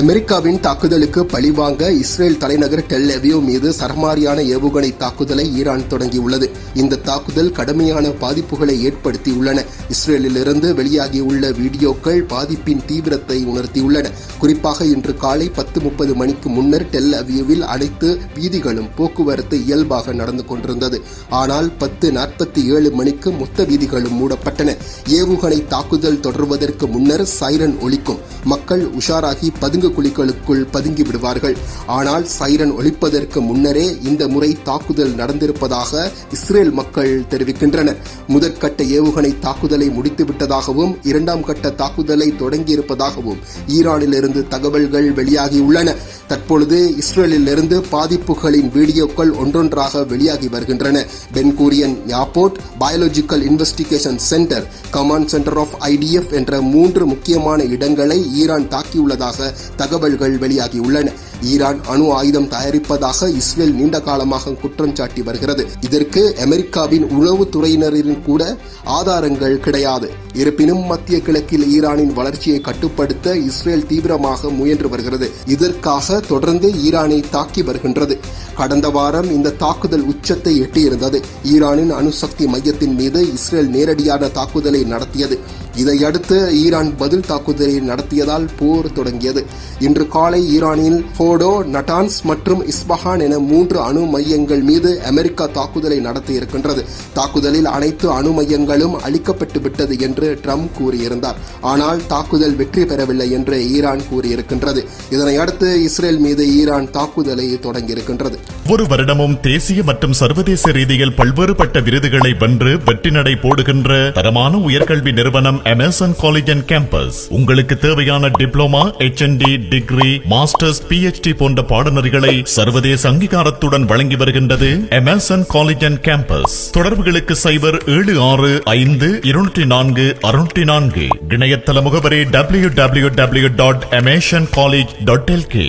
அமெரிக்காவின் தாக்குதலுக்கு பழிவாங்க இஸ்ரேல் தலைநகர் டெல் அவியோ மீது சரமாரியான ஏவுகணை தாக்குதலை ஈரான் தொடங்கியுள்ளது. இந்த தாக்குதல் கடுமையான பாதிப்புகளை ஏற்படுத்தியுள்ளன. இஸ்ரேலிலிருந்து வெளியாகியுள்ள வீடியோக்கள் பாதிப்பின் தீவிரத்தை உணர்த்தியுள்ளன. குறிப்பாக இன்று காலை பத்து முப்பது மணிக்கு முன்னர் டெல் அவியூவில் அனைத்து வீதிகளும் போக்குவரத்து இயல்பாக நடந்து கொண்டிருந்தது. ஆனால் பத்து நாற்பத்தி ஏழு மணிக்கு மொத்த வீதிகளும் மூடப்பட்டன. ஏவுகணை தாக்குதல் தொடர்வதற்கு முன்னர் சைரன் ஒலிக்கும். மக்கள் உஷாராகி பதுங்கு குழிகளுக்குள் பதுங்கி விடுவார்கள். ஆனால் சைரன் ஒழிப்பதற்கு முன்னரே இந்த முறை தாக்குதல் நடந்திருப்பதாக இஸ்ரேல் மக்கள் தெரிவிக்கின்றனர். முதற்கட்ட ஏவுகணை தாக்குதலை முடித்துவிட்டதாகவும் இரண்டாம் கட்ட தாக்குதலை தொடங்கியிருப்பதாகவும் ஈரானிலிருந்து தகவல்கள் வெளியாகியுள்ளன. தற்பொழுது இஸ்ரேலிலிருந்து பாதிப்புகளின் வீடியோக்கள் ஒன்றொன்றாக வெளியாகி வருகின்றன. Ben Gurion airport biological investigation centre command centre of IDF என்ற மூன்று முக்கியமான இடங்களை ஈரான் தாக்கியுள்ளதாக தகவல்கள் வெளியாகியுள்ளன. ஈரான் அணு ஆயுதம் தயாரிப்பதாக இஸ்ரேல் நீண்ட காலமாக குற்றம் சாட்டி வருகிறது. இதற்கு அமெரிக்காவின் உளவுத்துறையினரின் கூட ஆதாரங்கள் கிடையாது. இருப்பினும் மத்திய கிழக்கில் ஈரானின் வளர்ச்சியை கட்டுப்படுத்த இஸ்ரேல் தீவிரமாக முயன்று வருகிறது. இதற்காக தொடர்ந்து ஈரானை தாக்கி வருகின்றது. கடந்த வாரம் இந்த தாக்குதல் உச்சத்தை எட்டியிருந்தது. ஈரானின் அணுசக்தி மையத்தின் மீது இஸ்ரேல் நேரடியான தாக்குதலை நடத்தியது. இதையடுத்து ஈரான் பதில் தாக்குதலை நடத்தியதால் போர் தொடங்கியது. இன்று காலை ஈரானில் போடோ நட்டான்ஸ் மற்றும் இஸ்பஹான் என மூன்று அணு மையங்கள் மீது அமெரிக்கா தாக்குதலை நடத்தி இருக்கின்றது தாக்குதலில் அனைத்து அணு மையங்களும் அளிக்கப்பட்டு விட்டது என்று ட்ரம்ப் கூறியிருந்தார். ஆனால் தாக்குதல் வெற்றி பெறவில்லை என்று ஈரான் கூறியிருக்கின்றது. இதனையடுத்து இஸ்ரேல் மீது ஈரான் தாக்குதலை தொடங்கியிருக்கின்றது. ஒவ்வொரு வருடமும் தேசிய மற்றும் சர்வதேச ரீதியில் பல்வேறுபட்ட விருதுகளை வென்று வெற்றி நடை போடுகின்ற தரமான உயர்கல்வி நிறுவனம் அமேசான் காலேஜ் அண்ட் கேம்பஸ் உங்களுக்கு தேவையான diploma HND degree masters PhD போன்ற பாடநெறிகளை சர்வதேச அங்கீகாரத்துடன் வழங்கி வருகின்றது அமேசான் காலேஜ் அண்ட் கேம்பஸ் தொடர்புகளுக்கு சைபர் ஏழு ஆறு ஐந்து இருநூற்றி நான்கு அறுநூற்றி நான்கு. இணையதள முகவரி W W W dot Amazon college dot LK